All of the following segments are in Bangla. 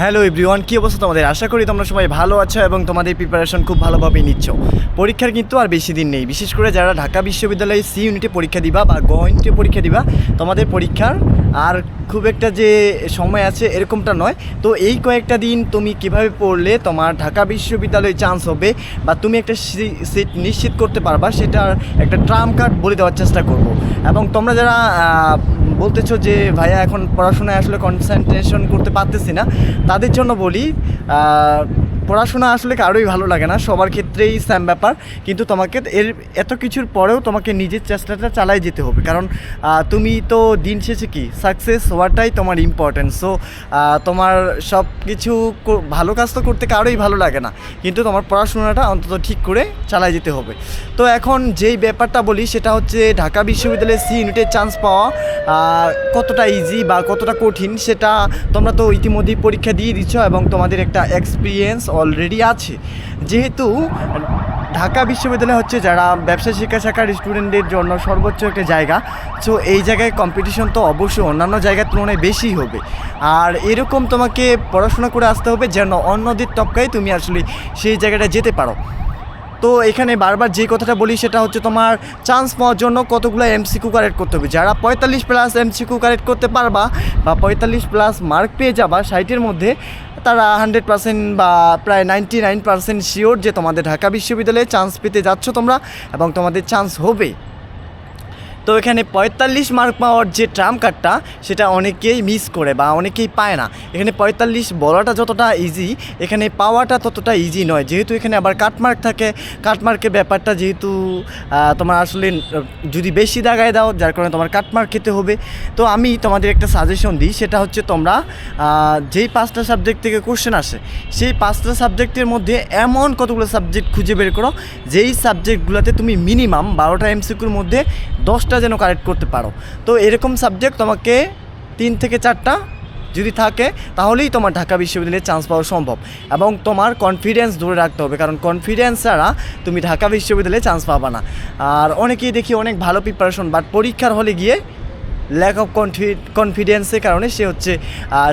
হ্যালো এভরিওয়ান, কী অবস্থা তোমাদের? আশা করি তোমরা সবাই ভালো আছো এবং তোমাদের প্রিপারেশন খুব ভালোভাবে নিচ্ছ। পরীক্ষার কিন্তু আর বেশি দিন নেই। বিশেষ করে যারা ঢাকা বিশ্ববিদ্যালয়ে সি ইউনিটে পরীক্ষা দিবা বা গ ইউনিটে পরীক্ষা দিবা, তোমাদের পরীক্ষার আর খুব একটা যে সময় আছে এরকমটা নয়। তো এই কয়েকটা দিন তুমি কীভাবে পড়লে তোমার ঢাকা বিশ্ববিদ্যালয়ে চান্স হবে বা তুমি একটা সিট নিশ্চিত করতে পারবা, সেটার একটা ট্রাম কার্ড বলে দেওয়ার চেষ্টা করব। এবং তোমরা যারা বলতেছো যে ভাইয়া এখন পড়াশোনায় আসলে কনসেন্ট্রেশন করতে পারতেছি না। তাদের জন্য বলি পড়াশোনা আসলে কারোই ভালো লাগে না, সবার ক্ষেত্রেই স্যাম ব্যাপার। কিন্তু তোমাকে এর এত কিছুর পরেও তোমাকে নিজের চেষ্টাটা চালাই যেতে হবে। কারণ তুমি তো দিন শেষে কি? সাকসেস হওয়াটাই তোমার ইম্পর্টেন্ট সো তোমার সব কিছু ভালো কাজ তো করতে কারোই ভালো লাগে না। কিন্তু তোমার পড়াশোনাটা অন্তত ঠিক করে চালাই যেতে হবে। তো এখন যেই ব্যাপারটা বলি, সেটা হচ্ছে ঢাকা বিশ্ববিদ্যালয়ে সি ইউনিটের চান্স পাওয়া কতটা ইজি বা কতটা কঠিন, সেটা তোমরা তো ইতিমধ্যেই পরীক্ষা দিয়ে দিচ্ছ এবং তোমাদের একটা এক্সপিরিয়েন্স অলরেডি আছে। যেহেতু ঢাকা বিশ্ববিদ্যালয় হচ্ছে যারা ব্যবসা শিক্ষা শাখার স্টুডেন্টদের জন্য সর্বোচ্চ একটা জায়গা সো এই জায়গায় কম্পিটিশন তো অবশ্যই অন্যান্য জায়গার তুলনায় বেশি হবে। আর এরকম তোমাকে পড়াশোনা করে আসতে হবে যেন অন্যদের টপকায় তুমি আসলে সেই জায়গাটা যেতে পারো। তো এখানে বারবার যে কথাটা বলি সেটা হচ্ছে তোমার চান্স পাওয়ার জন্য কতগুলো এমসিকিউ কারেক্ট করতে হবে। যারা পঁয়তাল্লিশ প্লাস এমসিকিউ কারেক্ট করতে পারবা বা পঁয়তাল্লিশ প্লাস মার্ক পেয়ে যাবা সাইটের মধ্যে, তারা হান্ড্রেড পার্সেন্ট বা প্রায় নাইনটি নাইন পার্সেন্ট শিওর যে তোমাদের ঢাকা বিশ্ববিদ্যালয়ে চান্স পেতে যাচ্ছ তোমরা এবং তোমাদের চান্স হবে। তো এখানে পঁয়তাল্লিশ মার্ক পাওয়ার যে ট্রাম কার্ডটা সেটা অনেকেই মিস করে বা অনেকেই পায় না। এখানে পঁয়তাল্লিশ বলাটা যতটা ইজি এখানে পাওয়াটা ততটা ইজি নয়। যেহেতু এখানে আবার কাটমার্ক থাকে কাটমার্কের ব্যাপারটা যেহেতু তোমার আসলে, যদি বেশি দাগায় দাও, যার কারণে তোমার কাটমার্ক খেতে হবে। তো আমি তোমাদের একটা সাজেশন দিই, সেটা হচ্ছে তোমরা যেই পাঁচটা সাবজেক্ট থেকে কোশ্চেন আসে, সেই পাঁচটা সাবজেক্টের মধ্যে এমন কতগুলো সাবজেক্ট খুঁজে বের করো, যেই সাবজেক্টগুলোতে তুমি মিনিমাম বারোটা এমসিকুর মধ্যে দশটা যেন কারেক্ট করতে পারো। তো এরকম সাবজেক্ট তোমাকে তিন থেকে চারটা যদি থাকে, তাহলেই তোমার ঢাকা বিশ্ববিদ্যালয়ে চান্স পাওয়া সম্ভব। এবং তোমার কনফিডেন্স ধরে রাখতে হবে, কারণ কনফিডেন্স ছাড়া তুমি ঢাকা বিশ্ববিদ্যালয়ে চান্স পাবা না। আর অনেকেই দেখি অনেক ভালো প্রিপারেশন বাট পরীক্ষার হলে গিয়ে ল্যাক অফ কনফিডেন্সের কারণে সে হচ্ছে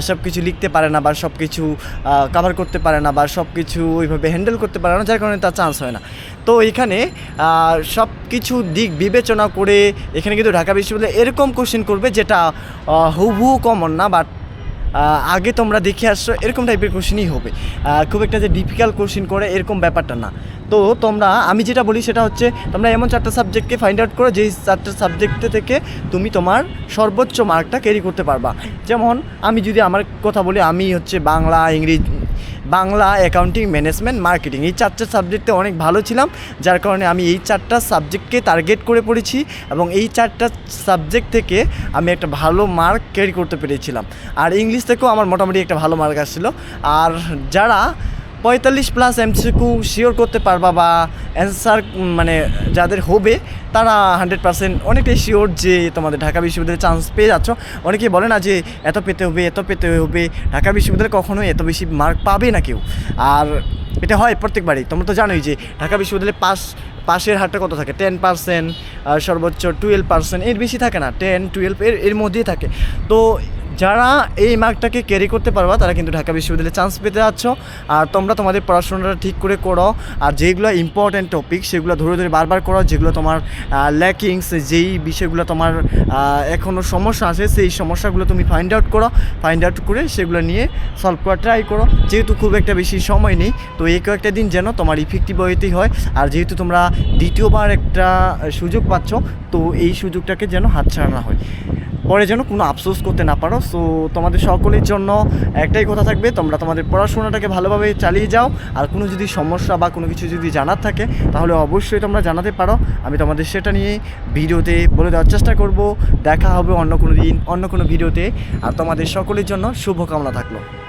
সব কিছু লিখতে পারে না বা সব কিছু কাভার করতে পারে না বা সব কিছু ওইভাবে হ্যান্ডেল করতে পারে না, যার কারণে তার চান্স হয় না। তো এখানে সব কিছু দিক বিবেচনা করে এখানে কিন্তু ঢাকা বিশ্ববিদ্যালয় এরকম কোশ্চেন করবে যেটা হুবহু কমন না বাট আগে তোমরা দেখে আসছো, এরকম টাইপের কোশ্চেনই হবে। খুব একটা যে ডিফিকাল্ট কোশ্চেন করে এরকম ব্যাপারটা না। তো তোমরা, আমি যেটা বলি সেটা হচ্ছে, তোমরা এমন চারটা সাবজেক্টকে ফাইন্ড আউট করো, যেই চারটা সাবজেক্ট থেকে তুমি তোমার সর্বোচ্চ মার্কটা ক্যারি করতে পারবা। যেমন, আমি যদি আমার কথা বলি, আমি হচ্ছে বাংলা, ইংরেজি বাংলা অ্যাকাউন্টিং ম্যানেজমেন্ট মার্কেটিং এই চারটা সাবজেক্টে অনেক ভালো ছিলাম, যার কারণে আমি এই চারটা সাবজেক্টকে টার্গেট করে পড়েছি এবং এই চারটা সাবজেক্ট থেকে আমি একটা ভালো মার্ক ক্যারি করতে পেরেছিলাম। আর ইংলিশ থেকেও আমার মোটামুটি একটা ভালো মার্ক আসছিল। আর যারা পঁয়তাল্লিশ প্লাস এমসিকিউ শিওর করতে পারবা বা অ্যান্সার মানে যাদের হবে, তারা হান্ড্রেড পার্সেন্ট অনেকটাই শিওর যে তোমাদের ঢাকা বিশ্ববিদ্যালয়ে চান্স পেয়ে যাচ্ছ। অনেকেই বলে না যে এত পেতে হবে, এত পেতে হবে। ঢাকা বিশ্ববিদ্যালয়ে কখনোই এত বেশি মার্ক পাবে না কেউ। আর এটা হয় প্রত্যেকবারই। তোমরা তো জানোই যে ঢাকা বিশ্ববিদ্যালয়ে পাস, পাশের হারটা কত থাকে? টেন পার্সেন্ট সর্বোচ্চ টুয়েলভ পার্সেন্ট এর বেশি থাকে না। টেন টুয়েলভ এর এর মধ্যেই থাকে। তো যারা এই মার্কটাকে ক্যারি করতে পারবা, তারা কিন্তু ঢাকা বিশ্ববিদ্যালয়ে চান্স পেতে যাচ্ছ। আর তোমরা তোমাদের পড়াশোনাটা ঠিক করে করো। আর যেগুলো ইম্পর্ট্যান্ট টপিক সেগুলো ধরে ধরে বারবার করো, যেগুলো তোমার ল্যাকিংস যেই বিষয়গুলো তোমার এখনও সমস্যা আছে, সেই সমস্যাগুলো তুমি ফাইন্ড আউট করো। ফাইন্ড আউট করে সেগুলো নিয়ে সলভ করার ট্রাই করো। যেহেতু খুব একটা বেশি সময় নেই, তো এই কয়েকটা দিন যেন তোমার ইফেক্টিভ হইতেই হয়। আর যেহেতু তোমরা দ্বিতীয়বার একটা সুযোগ পাচ্ছ, তো এই সুযোগটাকে যেন হাতছাড়া না হয়। পরে যেন কোনো আফসোস করতে না পারো। সো তোমাদের সকলের জন্য একটাই কথা থাকবে, তোমরা তোমাদের পড়াশোনাটাকে ভালোভাবে চালিয়ে যাও। আর কোনো যদি সমস্যা বা কোনো কিছু যদি জানার থাকে, তাহলে অবশ্যই তোমরা জানাতে পারো। আমি তোমাদের সেটা নিয়ে ভিডিওতে বলে দেওয়ার চেষ্টা করব। দেখা হবে অন্য কোনো দিন, অন্য কোনো ভিডিওতে। আর তোমাদের সকলের জন্য শুভকামনা থাকল।